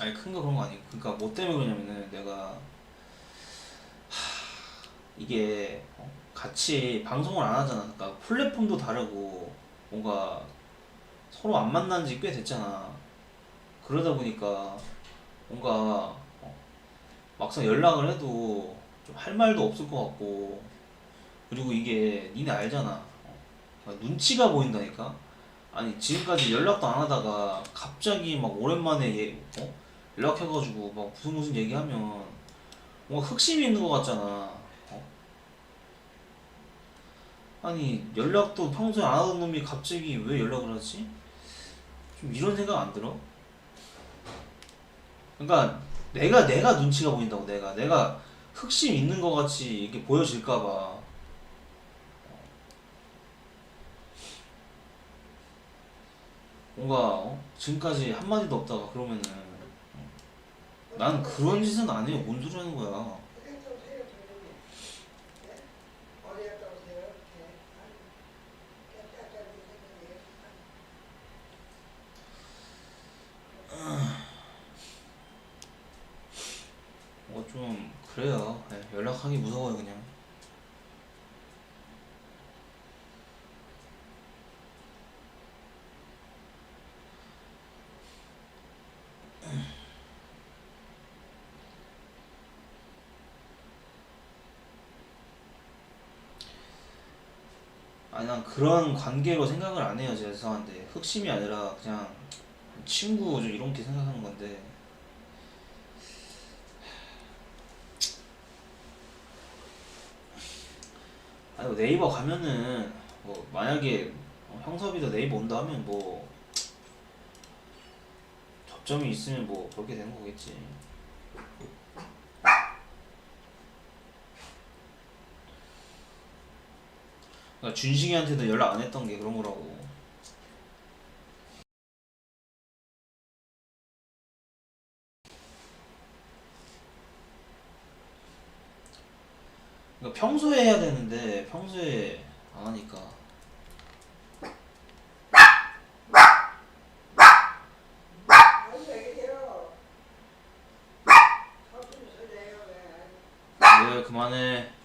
아니 큰 거 그런 거 아니고 그러니까 뭐 때문에 그러냐면은 내가 하, 이게 어? 같이 방송을 안 하잖아 그러니까 플랫폼도 다르고 뭔가 서로 안 만난 지 꽤 됐잖아 그러다 보니까 뭔가 어? 막상 연락을 해도 좀 할 말도 없을 것 같고 그리고 이게 니네 알잖아 어? 눈치가 보인다니까 아니 지금까지 연락도 안 하다가 갑자기 막 오랜만에 얘, 어? 연락해가지고 막 무슨 무슨 얘기하면 뭔가 흑심이 있는 것 같잖아. 어? 아니 연락도 평소에 안 하던 놈이 갑자기 왜 연락을 하지? 좀 이런 생각 안 들어? 그러니까 내가 내가 눈치가 보인다고 내가 내가 흑심 있는 것 같이 이렇게 보여질까봐 뭔가 어? 지금까지 한 마디도 없다가 그러면은 어? 난 그런 짓은 안 해요. 뭔 소리 하는 거야? 선생님 좀 살려주는데 네? 어디 갔다 오세요? 이렇게 깨끗하게 생겼는데 뭐좀 그래요. 네, 연락하기 무서워요 그냥. 아니 난 그런 관계로 생각을 안 해요. 제가 죄송한데 흑심이 아니라 그냥 친구 좀 이렇게 생각하는 건데. 아니 뭐 네이버 가면은 뭐 만약에 어, 형섭이도 네이버 온다 하면 뭐 접점이 있으면 뭐 그렇게 되는 거겠지. 그러니까 준식이한테도 연락 안 했던 게 그런 거라고. 그러니까 평소에 해야 되는데 평소에 안 하니까. 그만해.